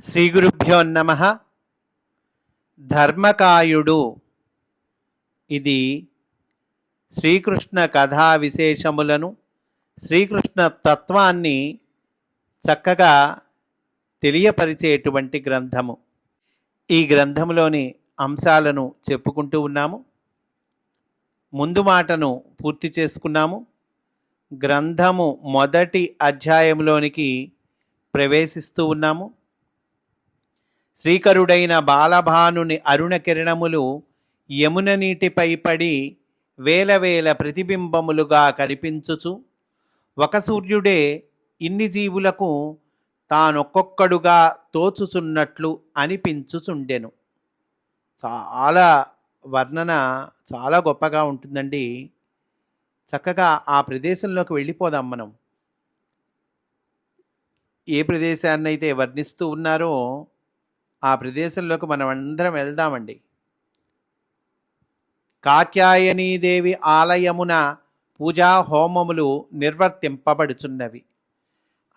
శ్రీ గురుభ్యో నమ. ధర్మకాయుడు. ఇది శ్రీకృష్ణ కథా విశేషములను శ్రీకృష్ణ తత్వాన్ని చక్కగా తెలియపరిచేటువంటి గ్రంథము. ఈ గ్రంథంలోని అంశాలను చెప్పుకుంటూ ఉన్నాము. ముందు మాటను పూర్తి చేసుకున్నాము. గ్రంథము మొదటి అధ్యాయంలోనికి ప్రవేశిస్తూ ఉన్నాము. శ్రీకరుడైన బాలభానుని అరుణ కిరణములు యమున నీటిపై పడి వేల వేల ప్రతిబింబములుగా కనిపించుచు ఒక సూర్యుడే ఇన్ని జీవులకు తానొక్కొక్కడుగా తోచుచున్నట్లు అనిపించుచుండెను. చాలా వర్ణన చాలా గొప్పగా ఉంటుందండి. చక్కగా ఆ ప్రదేశంలోకి వెళ్ళిపోదాం మనం. ఏ ప్రదేశాన్ని అయితే వర్ణిస్తూ ఉన్నారో ఆ ప్రదేశంలోకి మనం అందరం వెళ్దామండి కాత్యాయనీదేవి ఆలయమున పూజా హోమములు నిర్వర్తింపబడుచున్నవి.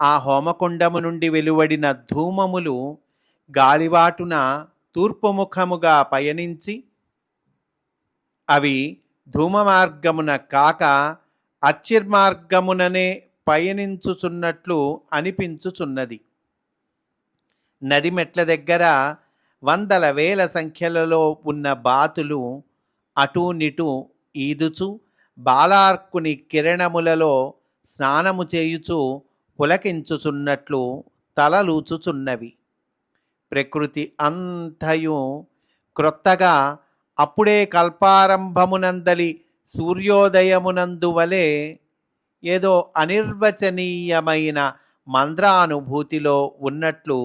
ఆ హోమకుండము నుండి వెలువడిన ధూమములు గాలివాటున తూర్పుముఖముగా పయనించి అవి ధూమ మార్గమున కాక అచ్చిర్మార్గముననే పయనించుచున్నట్లు అనిపించుచున్నది. నది మెట్ల దగ్గర వందల వేల సంఖ్యలలో ఉన్న బాతులు అటూనిటు ఈదుచు బాలార్కుని కిరణములలో స్నానము చేయుచు పులకించుచున్నట్లు తలలూచుచున్నవి. ప్రకృతి అంతయు క్రొత్తగా అప్పుడే కల్పారంభమునందలి సూర్యోదయమునందు వలె ఏదో అనిర్వచనీయమైన మంద్రానుభూతిలో ఉన్నట్లు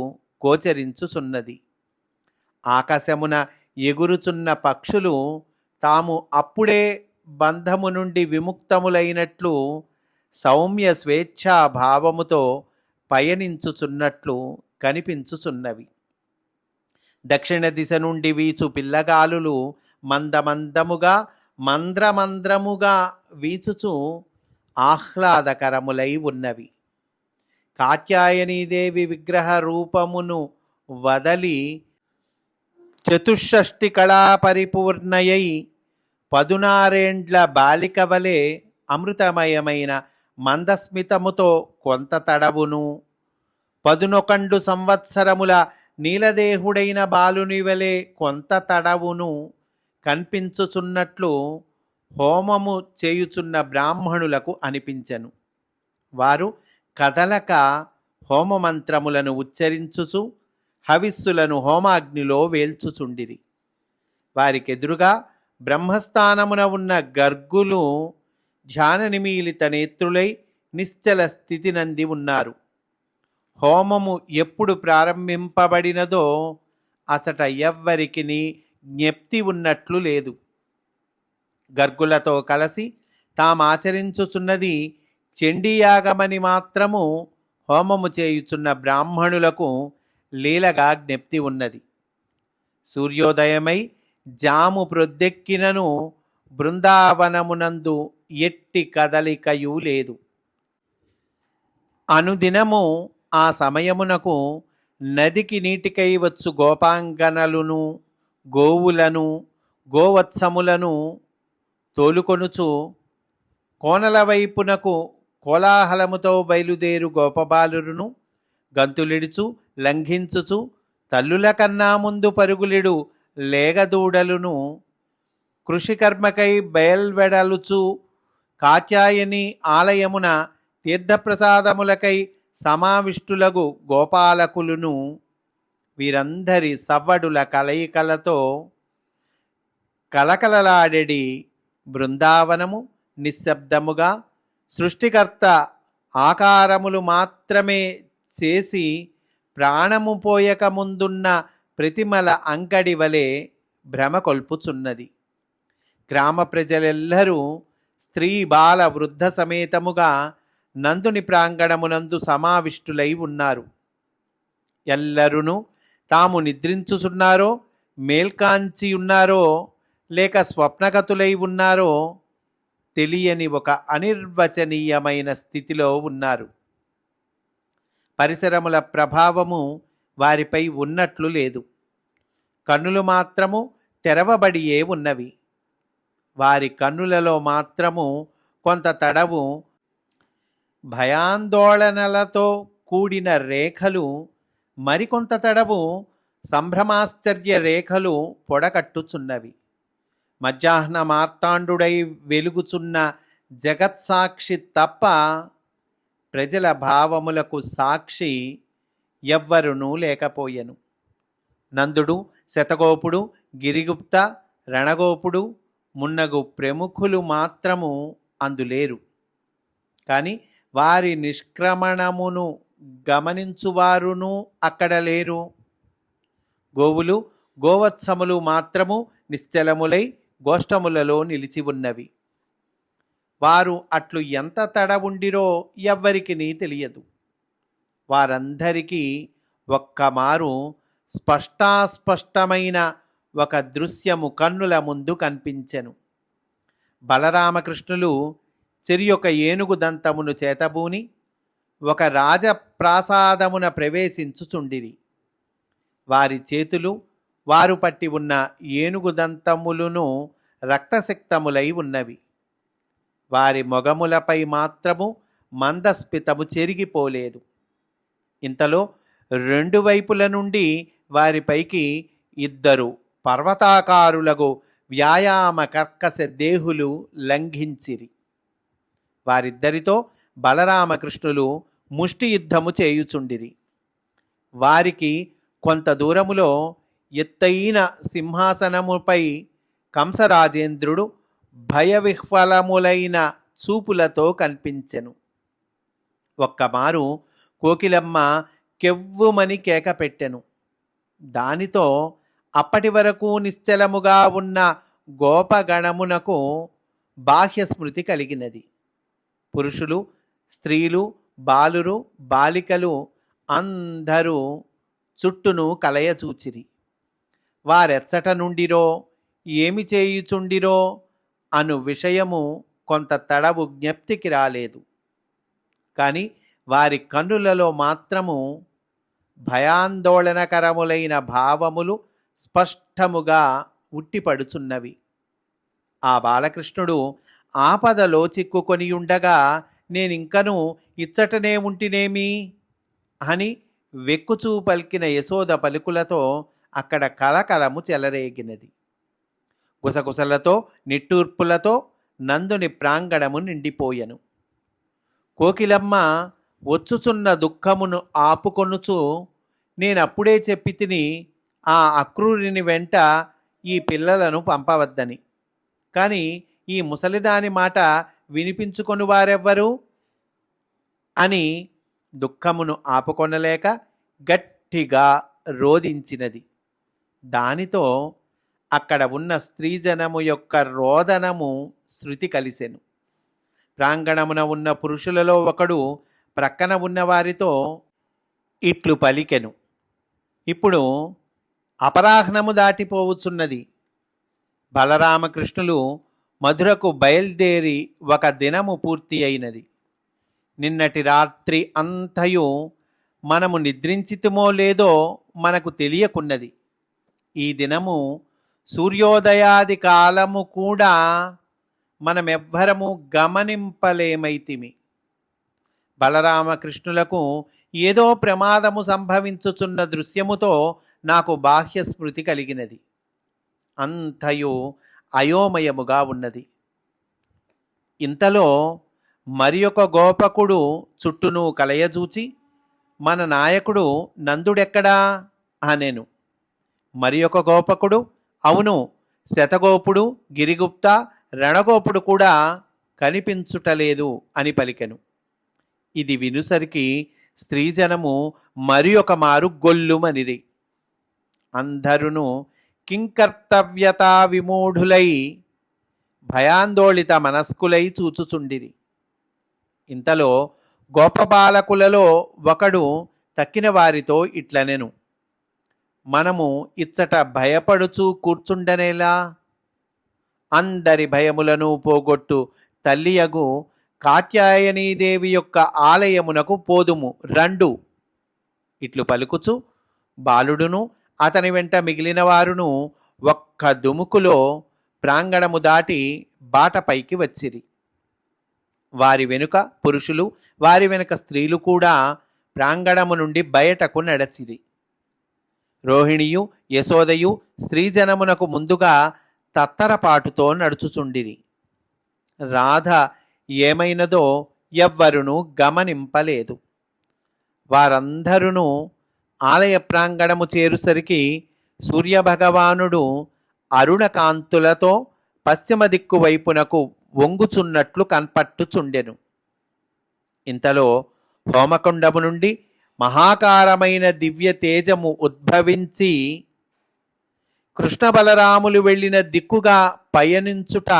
గోచరించుచున్నది. ఆకాశమున ఎగురుచున్న పక్షులు తాము అప్పుడే బంధము నుండి విముక్తములైనట్లు సౌమ్య స్వేచ్ఛా భావముతో పయనించుచున్నట్లు కనిపించుచున్నవి. దక్షిణ దిశ నుండి వీచు పిల్లగాలులు మందమందముగా మంద్రమంద్రముగా వీచుచు ఆహ్లాదకరములై ఉన్నవి. కాత్యాయనీదేవి విగ్రహ రూపమును వదలి చతుషష్టి కళా పరిపూర్ణయై పదునారేండ్ల బాలిక వలె అమృతమయమైన మందస్మితముతో కొంత తడవును. పదునొకండు సంవత్సరముల నీలదేహుడైన బాలుని వలె కొంత తడవును కనిపించుచున్నట్లు హోమము చేయుచున్న బ్రాహ్మణులకు అనిపించెను. వారు కదలక హోమమంత్రములను ఉచ్చరించుచు హవిస్సులను హోమాగ్నిలో వేల్చుచుండిరి. వారికెదురుగా బ్రహ్మస్థానమున ఉన్న గర్గులు ధ్యాన నిమీలిత నేత్రులై నిశ్చల స్థితి నంది ఉన్నారు. హోమము ఎప్పుడు ప్రారంభింపబడినదో అసట ఎవ్వరికిని జ్ఞప్తి ఉన్నట్లు లేదు. గర్గులతో కలిసి తామాచరించుచున్నది చండీయాగమని మాత్రము హోమము చేయుచున్న బ్రాహ్మణులకు లీలగా జ్ఞప్తి ఉన్నది. సూర్యోదయమై జాము ప్రొద్దెక్కినను బృందావనమునందు ఎట్టి కదలికయు లేదు. అనుదినము ఆ సమయమునకు నదికి నీటికై వచ్చు గోపాంగనలను గోవులను గోవత్సములను తోలుకొనుచు కోనల వైపునకు కోలాహలముతో బయలుదేరు గోపబాలురును గంతులిడుచు లంఘించుచు తల్లుల కన్నా ముందు పరుగులిడు లేగదూడలును కృషికర్మకై బయల్వెడలుచు కాత్యాయని ఆలయమున తీర్థప్రసాదములకై సమావిష్టులగు గోపాలకులను వీరందరి సవ్వడుల కలయికలతో కలకలలాడెడి బృందావనము నిశ్శబ్దముగా సృష్టికర్త ఆకారములు మాత్రమే చేసి ప్రాణము పోయక ముందున్న ప్రతిమల అంగడి వలె భ్రమ కొల్పుచున్నది. గ్రామ ప్రజలెల్లరూ స్త్రీ బాల వృద్ధ సమేతముగా నందుని ప్రాంగణమునందు సమావిష్టులై ఉన్నారు. ఎల్లరును తాము నిద్రించుచున్నారో మేల్కాంచి ఉన్నారో లేక స్వప్నగతులై ఉన్నారో తెలియని ఒక అనిర్వచనీయమైన స్థితిలో ఉన్నారు. పరిసరముల ప్రభావము వారిపై ఉన్నట్లు లేదు. కన్నులు మాత్రము తెరవబడియే ఉన్నవి. వారి కన్నులలో మాత్రము కొంత తడవు భయాందోళనలతో కూడిన రేఖలు మరికొంత తడవు సంభ్రమాశ్చర్య రేఖలు పొడకట్టుచున్నవి. మధ్యాహ్న మార్తాండుడై వెలుగుచున్న జగత్సాక్షి తప్ప ప్రజల భావములకు సాక్షి ఎవ్వరునూ లేకపోయెను. నందుడు శతగోపుడు గిరిగుప్త రణగోపుడు మున్నగు ప్రముఖులు మాత్రము అందులేరు కానీ వారి నిష్క్రమణమును గమనించువారును అక్కడ లేరు. గోవులు గోవత్సములు మాత్రము నిశ్చలములై గోష్టములలో నిలిచి ఉన్నవి. వారు అట్లు ఎంత తడ ఉండిరో ఎవ్వరికినీ తెలియదు. వారందరికీ ఒక్కమారు స్పష్టాస్పష్టమైన ఒక దృశ్యము కన్నుల ముందు కనిపించెను. బలరామకృష్ణులు చెరియొక ఏనుగు దంతమును చేతబూని ఒక రాజప్రాసాదమున ప్రవేశించుచుండిరి. వారి చేతులు వారు పట్టి ఉన్న ఏనుగు దంతములును రక్తసిక్తములై ఉన్నవి. వారి మొగములపై మాత్రము మందస్పితము చెరిగిపోలేదు. ఇంతలో రెండు వైపుల నుండి వారిపైకి ఇద్దరు పర్వతాకారులకు వ్యాయామ కర్కశ దేహులు లంఘించిరి. వారిద్దరితో బలరామకృష్ణులు ముష్టి యుద్ధము చేయుచుండిరి. వారికి కొంత దూరములో ఎత్తైన సింహాసనముపై కంసరాజేంద్రుడు భయవిహ్వలములైన చూపులతో కనిపించెను. ఒక్కమారు కోకిలమ్మ కెవ్వుమని కేక పెట్టెను దానితో అప్పటి వరకు నిశ్చలముగా ఉన్న గోపగణమునకు బాహ్య స్మృతి కలిగినది. పురుషులు స్త్రీలు బాలురు బాలికలు అందరూ చుట్టును కలయచూచిరి. వారెచ్చట నుండిరో? ఏమి చేయుచుండిరో? అను విషయము కొంత తడవు జ్ఞప్తికి రాలేదు. కానీ వారి కన్నులలో మాత్రము భయాందోళనకరములైన భావములు స్పష్టముగా ఉట్టిపడుచున్నవి. ఆ బాలకృష్ణుడు ఆపదలో చిక్కుకొని ఉండగా నేనింకను ఇచ్చటనే ఉంటినేమి? అని వెక్కుచూ పలికిన యశోద పలుకులతో అక్కడ కలకలము చెలరేగినది. గుసగుసలతో నిట్టూర్పులతో నందుని ప్రాంగణము నిండిపోయెను. కోకిలమ్మ వచ్చుచున్న దుఃఖమును ఆపుకొనుచు నేనప్పుడే చెప్పి తిని ఆ అక్రూరిని వెంట ఈ పిల్లలను పంపవద్దని. కానీ ఈ ముసలిదాని మాట వినిపించుకొని వారెవ్వరు? అని దుఃఖమును ఆపుకొనలేక గట్టిగా రోధించినది. దానితో అక్కడ ఉన్న స్త్రీజనము యొక్క రోదనము శృతి కలిసెను. ప్రాంగణమున ఉన్న పురుషులలో ఒకడు ప్రక్కన ఉన్నవారితో ఇట్లు పలికెను. ఇప్పుడు అపరాహ్నము దాటిపోవచ్చున్నది. బలరామకృష్ణులు మధురకు బయలుదేరి ఒక దినము పూర్తి అయినది. నిన్నటి రాత్రి అంతయు మనము నిద్రించితుమో లేదో మనకు తెలియకున్నది. ఈ దినము సూర్యోదయాది కాలము కూడా మనమెవ్వరము గమనింపలేమైతిమి. బలరామకృష్ణులకు ఏదో ప్రమాదము సంభవించుచున్న దృశ్యముతో నాకు బాహ్య స్మృతి కలిగినది. అంతయు అయోమయముగా ఉన్నది. ఇంతలో మరి ఒక గోపకుడు చుట్టూను కలయజూచి మన నాయకుడు నందుడెక్కడా? అనెను. మరి ఒక గోపకుడు? అవును. శతగోపుడు గిరిగుప్త రణగోపుడు కూడా కనిపించుటలేదు అని పలికెను. ఇది వినుసరికి స్త్రీజనము మరి ఒక మారు గొల్లుమనిరి. అందరును కింకర్తవ్యతా విమూఢులై భయాందోళిత మనస్కులై చూచుచుండిరి. ఇంతలో గోపబాలకులలో ఒకడు తక్కిన వారితో ఇట్లనెను. మనము ఇచ్చట భయపడుచూ కూర్చుండనేలా? అందరి భయములను పోగొట్టు తల్లియగు కాత్యాయనీదేవి యొక్క ఆలయమునకు పోదుము. రండు. ఇట్లు పలుకుచు బాలుడును అతని వెంట మిగిలిన వారును ఒక్క దుముకులో ప్రాంగణము దాటి బాటపైకి వచ్చిరి. వారి వెనుక పురుషులు వారి వెనుక స్త్రీలు కూడా ప్రాంగణము నుండి బయటకు నడచిరి. రోహిణియు యశోదయు స్త్రీజనమునకు ముందుగా తత్తరపాటుతో నడుచుచుండిరి. రాధ ఏమైనదో ఎవ్వరును గమనింపలేదు. వారందరూ ఆలయ ప్రాంగణము చేరుసరికి సూర్యభగవానుడు అరుణకాంతులతో పశ్చిమ దిక్కు వైపునకు వంగుచున్నట్లు కనపట్టుచుండెను. ఇంతలో హోమకుండము నుండి మహాకారమైన దివ్య తేజము ఉద్భవించి కృష్ణ బలరాములు వెళ్ళిన దిక్కుగా పయనించుట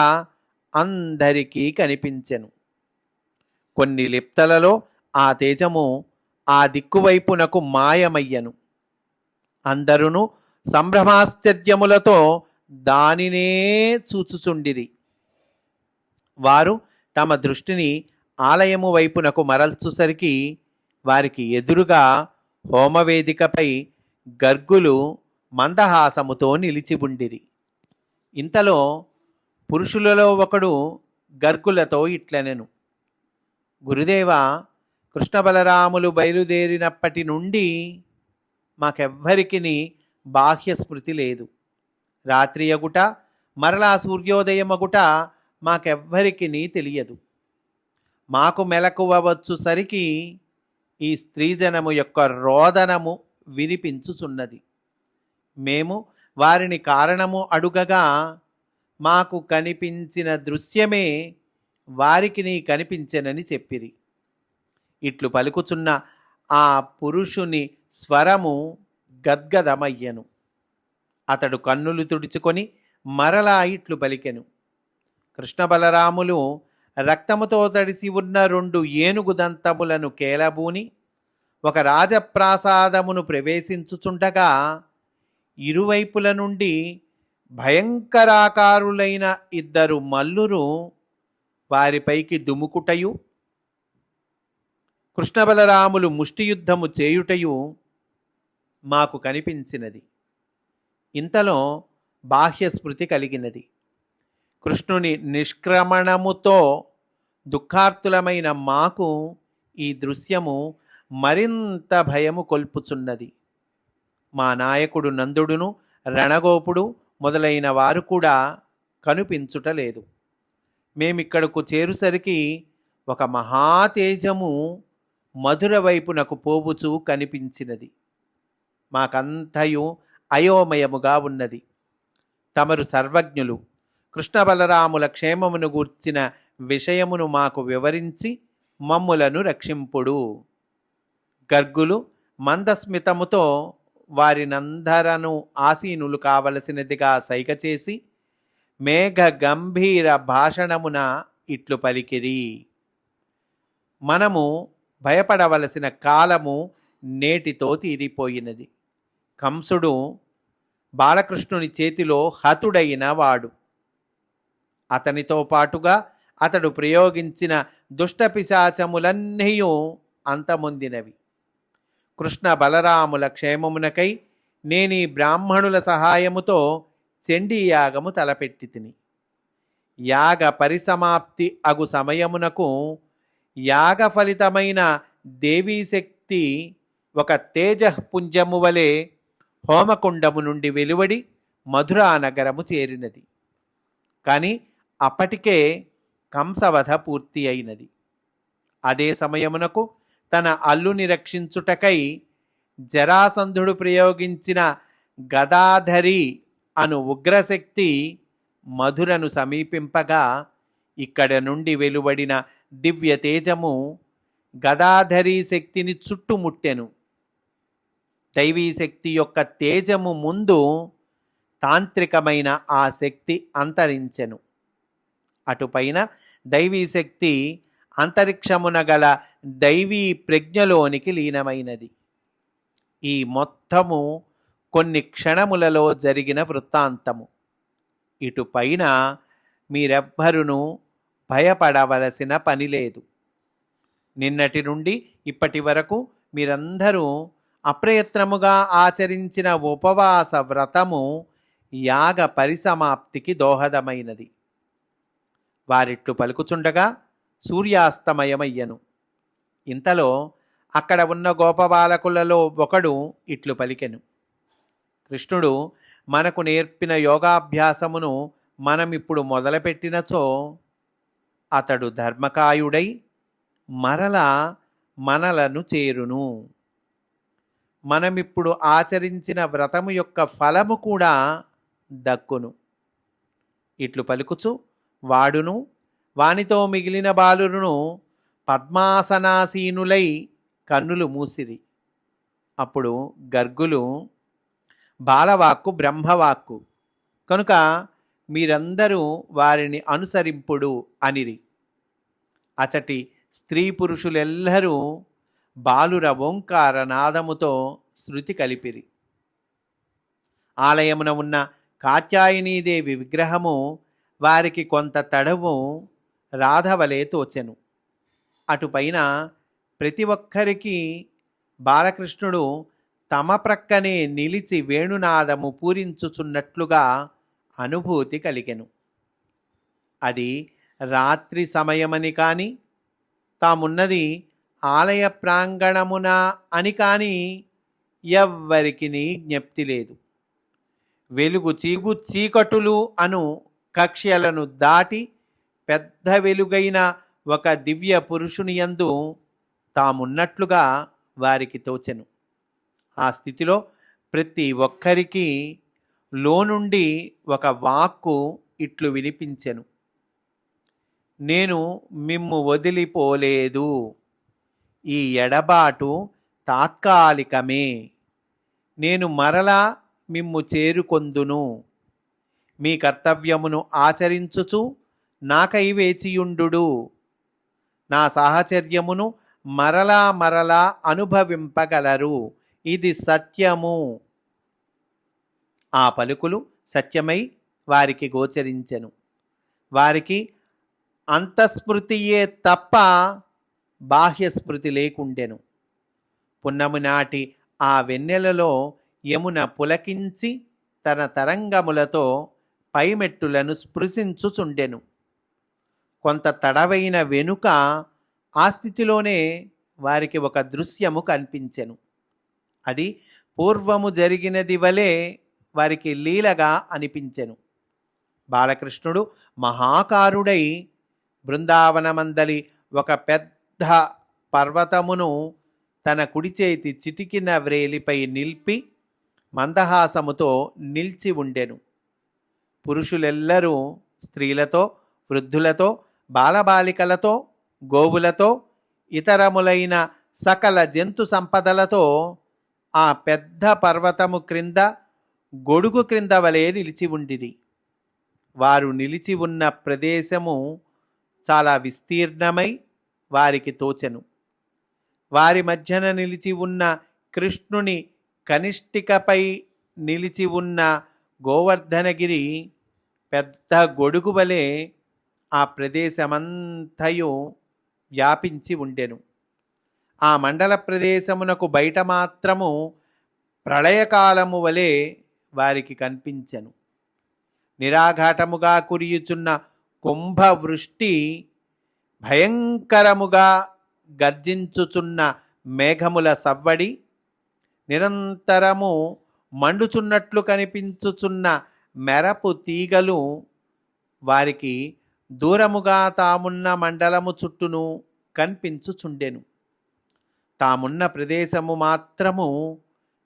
అందరికీ కనిపించెను. కొన్ని లిప్తలలో ఆ తేజము ఆ దిక్కువైపునకు మాయమయ్యను. అందరును సంభ్రమాశ్చర్యములతో దానినే చూచుచుండిరి. వారు తమ దృష్టిని ఆలయము వైపునకు మరల్చుసరికి వారికి ఎదురుగా హోమవేదికపై గర్గులు మందహాసముతో నిలిచి ఉండిరి. ఇంతలో పురుషులలో ఒకడు గర్గులతో ఇట్లనెను. గురుదేవ కృష్ణ బలరాములు బయలుదేరినప్పటి నుండి మాకెవ్వరికి బాహ్య స్మృతి లేదు. రాత్రి అగుట మరలా సూర్యోదయమగుట మాకెవ్వరికి తెలియదు. మాకు మెలకువ వచ్చుసరికి ఈ స్త్రీజనము యొక్క రోదనము వినిపించుచున్నది. మేము వారిని కారణము అడుగగా మాకు కనిపించిన దృశ్యమే వారికి నీ కనిపించెనని చెప్పిరి. ఇట్లు పలుకుచున్న ఆ పురుషుని స్వరము గద్గదమయ్యను. అతడు కన్నులు తుడుచుకొని మరలా ఇట్లు పలికెను. కృష్ణ బలరాములు రక్తముతో తడిసి ఉన్న రెండు ఏనుగు దంతములను కేలబూని ఒక రాజప్రాసాదమును ప్రవేశించుచుండగా ఇరువైపుల నుండి భయంకరాకారులైన ఇద్దరు మల్లురు వారిపైకి దుముకుటయు కృష్ణబలరాములు ముష్టియుద్ధము చేయుటయు మాకు కనిపించినది. ఇంతలో బాహ్య స్మృతి కలిగినది. కృష్ణుని నిష్క్రమణముతో దుఃఖార్తులమైన మాకు ఈ దృశ్యము మరింత భయము కొల్పుచున్నది. మా నాయకుడు నందుడును రణగోపుడు మొదలైన వారు కూడా కనిపించుటలేదు మేమిక్కడకు చేరుసరికి ఒక మహాతేజము మధుర వైపునకు పోవుచూ కనిపించినది. మాకంతయు అయోమయముగా ఉన్నది. తమరు సర్వజ్ఞులు కృష్ణ బలరాముల క్షేమమును గూర్చిన విషయమును మాకు వివరించి మమ్ములను రక్షింపుడు. గర్గులు మందస్మితముతో వారినందరను ఆసీనులు కావలసినదిగా సైగ చేసి మేఘ గంభీర భాషణమున ఇట్లు పలికిరి. మనము భయపడవలసిన కాలము నేటితో తీరిపోయినది. కంసుడు బాలకృష్ణుని చేతిలో హతుడైన వాడు. అతనితో పాటుగా అతడు ప్రయోగించిన దుష్టపిశాచములన్నీ అంతమొందినవి. కృష్ణ బలరాముల క్షేమమునకై నేనీ బ్రాహ్మణుల సహాయముతో చండీ యాగము తలపెట్టి తిని. యాగ పరిసమాప్తి అగు సమయమునకు యాగ ఫలితమైన దేవీశక్తి ఒక తేజఃపుంజము వలె హోమకుండము నుండి వెలువడి మధురా నగరము చేరినది. కానీ అప్పటికే కంసవధ పూర్తి అయినది. అదే సమయమునకు తన అల్లుని రక్షించుటకై జరాసంధుడు ప్రయోగించిన గదాధరి అను ఉగ్రశక్తి మధురను సమీపింపగా ఇక్కడ నుండి వెలువడిన దివ్య తేజము గదాధరి శక్తిని చుట్టుముట్టెను. దైవీ శక్తి యొక్క తేజము ముందు తాంత్రికమైన ఆ శక్తి అంతరించెను. అటుపైన దైవీ శక్తి అంతరిక్షమున గల దైవీ ప్రజ్ఞలోనికి లీనమైనది. ఈ మొత్తము కొన్ని క్షణములలో జరిగిన వృత్తాంతము. ఇటుపైన మీరెవ్వరును భయపడవలసిన పని లేదు. నిన్నటి నుండి ఇప్పటి వరకు మీరందరూ అప్రయత్నముగా ఆచరించిన ఉపవాస వ్రతము యాగ పరిసమాప్తికి దోహదమైనది. వారిట్లు పలుకుచుండగా సూర్యాస్తమయమయ్యను. ఇంతలో అక్కడ ఉన్న గోపబాలకులలో ఒకడు ఇట్లు పలికెను. కృష్ణుడు మనకు నేర్పిన యోగాభ్యాసమును మనమిప్పుడు మొదలుపెట్టినచో అతడు ధర్మకాయుడై మరల మనలను చేరును. మనమిప్పుడు ఆచరించిన వ్రతము యొక్క ఫలము కూడా దక్కును. ఇట్లు పలుకుచు వాడును వానితో మిగిలిన బాలురును పద్మాసనాసీనులై కన్నులు మూసిరి. అప్పుడు గర్గులు బాలవాక్కు బ్రహ్మవాక్కు కనుక మీరందరూ వారిని అనుసరింపుడు అనిరి. అచటి స్త్రీ పురుషులెల్లరూ బాలుర ఓంకార నాదముతో శృతి కలిపిరి. ఆలయమున ఉన్న కాత్యాయనీదేవి విగ్రహము వారికి కొంత తడవు రాధవలే తోచెను. అటుపైన ప్రతి ఒక్కరికి బాలకృష్ణుడు తమ ప్రక్కనే నిలిచి వేణునాదము పూరించుచున్నట్లుగా అనుభూతి కలిగెను. అది రాత్రి సమయమని కానీ తామున్నది ఆలయ ప్రాంగణమున అని కానీ ఎవ్వరికి జ్ఞప్తి లేదు. వెలుగు చీగు చీకటులు అను కక్ష్యలను దాటి పెద్ద వెలుగైన ఒక దివ్య పురుషుని యందు తామున్నట్లుగా వారికి తోచెను. ఆ స్థితిలో ప్రతి ఒక్కరికి లోనుండి ఒక వాక్కు ఇట్లు వినిపించెను. నేను మిమ్ము వదిలిపోలేదు. ఈ ఎడబాటు తాత్కాలికమే. నేను మరలా మిమ్ము చేరుకొందును. మీ కర్తవ్యమును ఆచరించుచు నాకై వేచియుండు నా సాహచర్యమును మరలా మరలా అనుభవింపగలరు. ఇది సత్యము. ఆ పలుకులు సత్యమై వారికి గోచరించెను. వారికి అంతఃస్మృతియే తప్ప బాహ్యస్మృతి లేకుండెను. పున్నము నాటి ఆ వెన్నెలలో యమున పులకించి తన తరంగములతో పైమెట్టులను స్పృశించుచుండెను. కొంత తడవైన వెనుక ఆ స్థితిలోనే వారికి ఒక దృశ్యము కనిపించెను. అది పూర్వము జరిగినది వలె వారికి లీలగా అనిపించెను. బాలకృష్ణుడు మహాకారుడై బృందావనమందలి ఒక పెద్ద పర్వతమును తన కుడి చేతి చిటికిన వ్రేలిపై నిలిపి మందహాసముతో నిలిచి ఉండెను. పురుషులెల్లరూ స్త్రీలతో వృద్ధులతో బాలబాలికలతో గోవులతో ఇతరములైన సకల జంతు సంపదలతో ఆ పెద్ద పర్వతము క్రింద గొడుగు క్రింద వలె నిలిచి ఉండిరి. వారు నిలిచి ఉన్న ప్రదేశము చాలా విస్తీర్ణమై వారికి తోచెను. వారి మధ్యన నిలిచి ఉన్న కృష్ణుని కనిష్టికపై నిలిచి ఉన్న గోవర్ధనగిరి పెద్ద గొడుగు వలె ఆ ప్రదేశమంతయు వ్యాపించి ఉండెను. ఆ మండల ప్రదేశమునకు బయట మాత్రము ప్రళయకాలము వలె వారికి కనిపించెను. నిరాఘాటముగా కురియుచున్న కుంభవృష్టి భయంకరముగా గర్జించుచున్న మేఘముల సవ్వడి నిరంతరము మండుచున్నట్లు కనిపించుచున్న మెరపు తీగలు వారికి దూరముగా తామున్న మండలము చుట్టూను కనిపించుచుండెను. తామున్న ప్రదేశము మాత్రము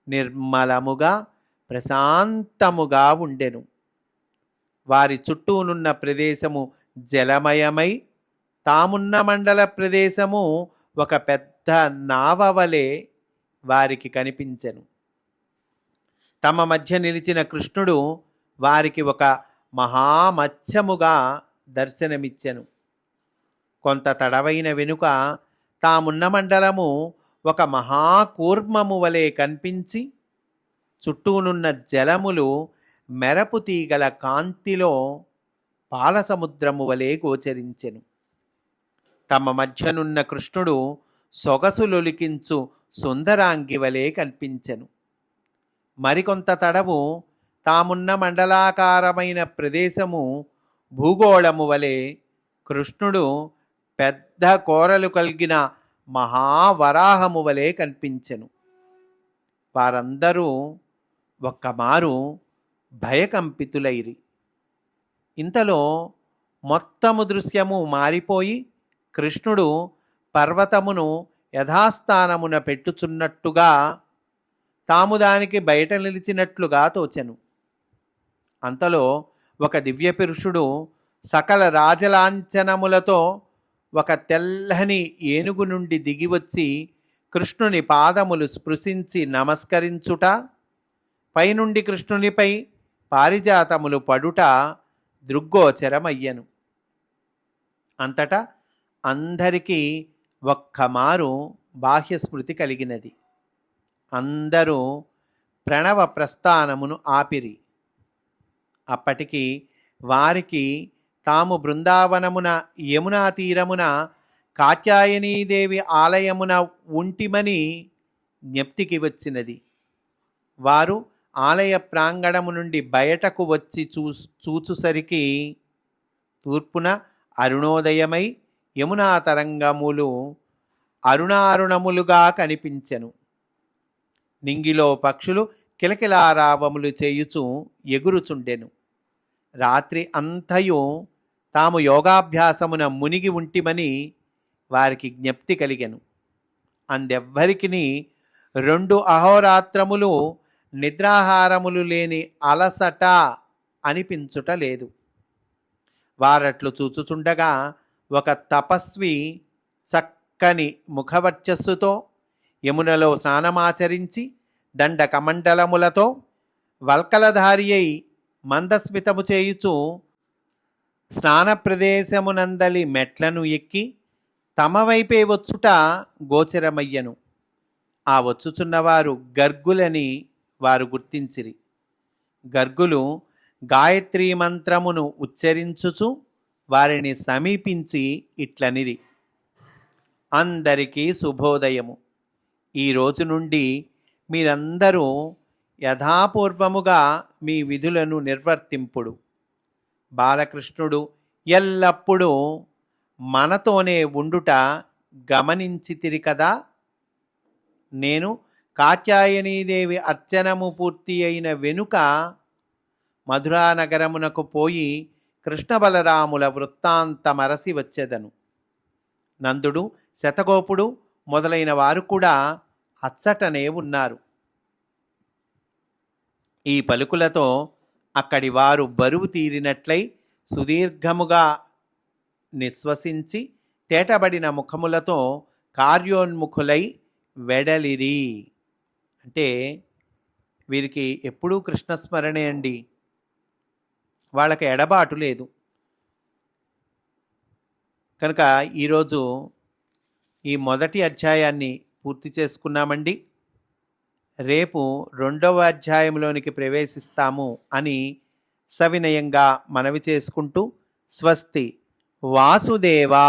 నిర్మలముగా ప్రశాంతముగా ఉండెను. వారి చుట్టూనున్న ప్రదేశము జలమయమై తామున్న మండల ప్రదేశము ఒక పెద్ద నావ వలె వారికి కనిపించెను. తమ మధ్య నిలిచిన కృష్ణుడు వారికి ఒక మహామత్స్యముగా దర్శనమిచ్చెను. కొంత తడవైన వెనుక తామున్న మండలము ఒక మహాకూర్మము వలె కనిపించి చుట్టూనున్న జలములు మెరపు తీగల కాంతిలో పాలసముద్రము వలె గోచరించెను. తమ మధ్యనున్న కృష్ణుడు సొగసులొలికించు సుందరాంగి వలె కనిపించెను. మరికొంత తడవు తామున్న మండలాకారమైన ప్రదేశము భూగోళము వలె కృష్ణుడు పెద్ద కోరలు కలిగిన మహావరాహము వలె కనిపించెను. వారందరూ ఒక్కమారు భయకంపితులైరి. ఇంతలో మొత్తము దృశ్యము మారిపోయి కృష్ణుడు పర్వతమును యథాస్థానమున పెట్టుచున్నట్టుగా తాము దానికి బయట నిలిచినట్లుగా తోచెను. అంతలో ఒక దివ్య పురుషుడు సకల రాజలాంఛనములతో ఒక తెల్లని ఏనుగు నుండి దిగివచ్చి కృష్ణుని పాదములు స్పృశించి నమస్కరించుట పైనుండి కృష్ణునిపై పారిజాతములు పడుట దృగ్గోచరమయ్యను. అంతటా అందరికీ ఒక్కమారు బాహ్యస్మృతి కలిగినది. అందరూ ప్రణవ ప్రస్థానమును ఆపిరి. అప్పటికి వారికి తాము బృందావనమున యమునా తీరమున కాత్యాయనీదేవి ఆలయమున ఉంటిమని జ్ఞప్తికి వచ్చినది. వారు ఆలయ ప్రాంగణము నుండి బయటకు వచ్చి చూ చూచుసరికి తూర్పున అరుణోదయమై యమునా తరంగములు అరుణారుణములుగా కనిపించెను. నింగిలో పక్షులు కిలకిలారావములు చేయుచు ఎగురుచుండెను. రాత్రి అంతయు తాము యోగాభ్యాసమున మునిగి ఉంటిమని వారికి జ్ఞప్తి కలిగెను. అందెవ్వరికిని రెండు అహోరాత్రములు నిద్రాహారములు లేని అలసట అనిపించుట లేదు. వారట్లు చూచుచుండగా ఒక తపస్వి చక్కని ముఖవర్చస్సుతో యమునలో స్నానమాచరించి దండ కమండలములతో వల్కలధారి అయి మందస్మితము చేయుచు స్నాన ప్రదేశమునందలి మెట్లను ఎక్కి తమ వైపే వచ్చుట గోచరమయ్యను. ఆ వచ్చుచున్నవారు గర్గులని వారు గుర్తించిరి. గర్గులు గాయత్రీ మంత్రమును ఉచ్చరించుచు వారిని సమీపించి ఇట్లనిరి. అందరికీ శుభోదయము. ఈ రోజు నుండి మీరందరూ యథాపూర్వముగా మీ విధులను నిర్వర్తింపుడు. బాలకృష్ణుడు ఎల్లప్పుడూ మనతోనే ఉండుట గమనించితిరి కదా. నేను కాత్యాయనీదేవి అర్చనము పూర్తి అయిన వెనుక మధురానగరమునకు పోయి కృష్ణ బలరాముల వృత్తాంతమరసి వచ్చేదను. నందుడు శతగోపుడు మొదలైన వారు కూడా అచ్చటనే ఉన్నారు. ఈ పలుకులతో అక్కడి వారు బరువు తీరినట్లై సుదీర్ఘముగా నిశ్వసించి తేటబడిన ముఖములతో కార్యోన్ముఖులై వెడలిరి. అంటే వీరికి ఎప్పుడూ కృష్ణస్మరణే అండి. వాళ్ళకి ఎడబాటు లేదు. కనుక ఈరోజు ఈ మొదటి అధ్యాయాన్ని పూర్తి చేసుకున్నామండి. రేపు రెండవ అధ్యాయంలోనికి ప్రవేశిస్తాము అని సవినయంగా మనవి చేసుకుంటూ స్వస్తి. వాసుదేవా!